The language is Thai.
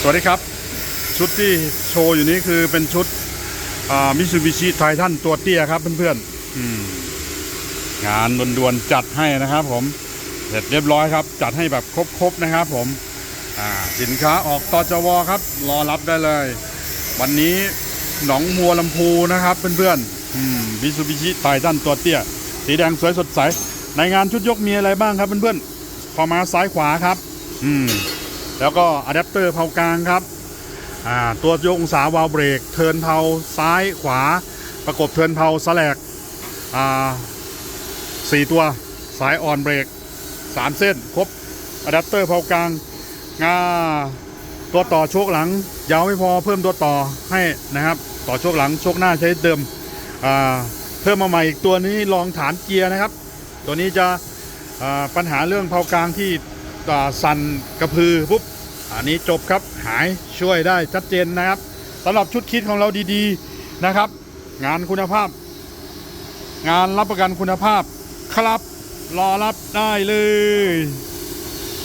สวัสดีครับ ชุดที่โชว์อยู่นี้คือเป็นชุดมิซูบิชิไททันตัวเตี้ยครับเพื่อนๆอืมงานด่วนๆจัดให้นะครับ ผมเสร็จเรียบร้อยครับ จัดให้แบบครบๆนะครับ ผมสินค้าออกตอจวครับ รอรับได้เลย วันนี้หนองมัวลำพูนะครับเพื่อนๆมิซูบิชิไททันตัวเตี้ย สีแดงสวยสดใส ในงานชุดยกมีอะไรบ้างครับเพื่อนๆพอมาซ้ายขวาครับ อืม แล้วก็อะแดปเตอร์เพากลางครับตัวยกองศาวาล์วเบรก เทิร์นเพาซ้ายขวา ประกบเทิร์นเพาสแลกสี่ตัวสายอ่อนเบรกสามเส้น ครบอะแดปเตอร์เพากลางงาตัวต่อโชคหลัง ยาวไม่พอเพิ่มตัวต่อให้นะครับ ต่อโชคหลังโชคหน้าใช้เดิมเพิ่มมาใหม่อีกตัวนี้รองฐานเกียร์นะครับ ตัวนี้จะปัญหาเรื่องเพากลางที่ สั่นกระพือปุ๊บอันนี้จบครับหายช่วยได้ชัดเจนนะครับสำหรับชุดคิดของเราดีๆนะครับ งานคุณภาพ งานรับประกันคุณภาพครับ รอรับได้เลย